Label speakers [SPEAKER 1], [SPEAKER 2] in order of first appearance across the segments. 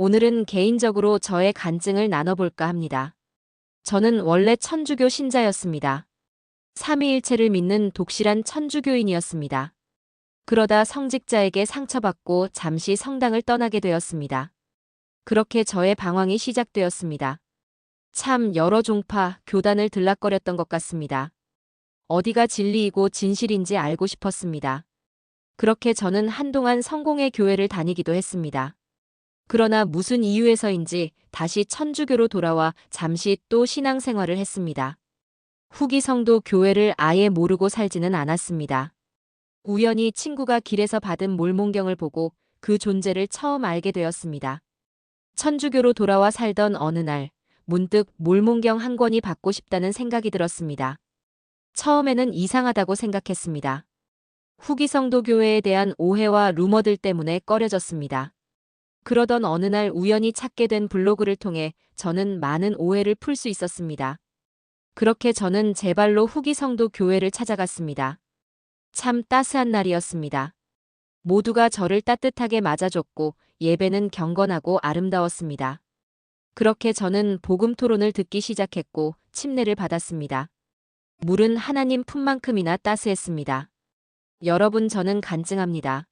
[SPEAKER 1] 오늘은 개인적으로 저의 간증을 나눠볼까 합니다. 저는 원래 천주교 신자였습니다. 삼위일체를 믿는 독실한 천주교인이었습니다. 그러다 성직자에게 상처받고 잠시 성당을 떠나게 되었습니다. 그렇게 저의 방황이 시작되었습니다. 참 여러 종파, 교단을 들락거렸던 것 같습니다. 어디가 진리이고 진실인지 알고 싶었습니다. 그렇게 저는 한동안 성공의 교회를 다니기도 했습니다. 그러나 무슨 이유에서인지 다시 천주교로 돌아와 잠시 또 신앙생활을 했습니다. 후기 성도 교회를 아예 모르고 살지는 않았습니다. 우연히 친구가 길에서 받은 몰몬경을 보고 그 존재를 처음 알게 되었습니다. 천주교로 돌아와 살던 어느 날, 문득 몰몬경 한 권이 받고 싶다는 생각이 들었습니다. 처음에는 이상하다고 생각했습니다. 후기 성도 교회에 대한 오해와 루머들 때문에 꺼려졌습니다. 그러던 어느 날 우연히 찾게 된 블로그를 통해 저는 많은 오해를 풀 수 있었습니다. 그렇게 저는 제 발로 후기 성도 교회를 찾아갔습니다. 참 따스한 날이었습니다. 모두가 저를 따뜻하게 맞아줬고 예배는 경건하고 아름다웠습니다. 그렇게 저는 복음 토론을 듣기 시작했고 침례를 받았습니다. 물은 하나님 품만큼이나 따스했습니다. 여러분 저는 간증합니다.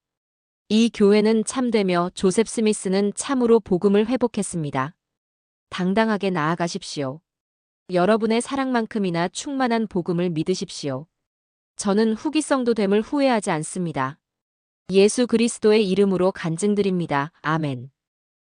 [SPEAKER 1] 이 교회는 참되며 조셉 스미스는 참으로 복음을 회복했습니다. 당당하게 나아가십시오. 여러분의 사랑만큼이나 충만한 복음을 믿으십시오. 저는 후기성도 됨을 후회하지 않습니다. 예수 그리스도의 이름으로 간증드립니다. 아멘.